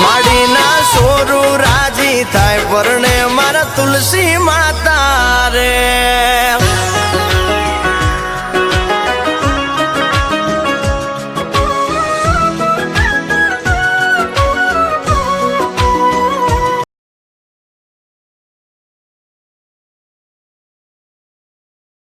માડીના સોરું રાજી થાય. પરણે મારા તુલસી માતા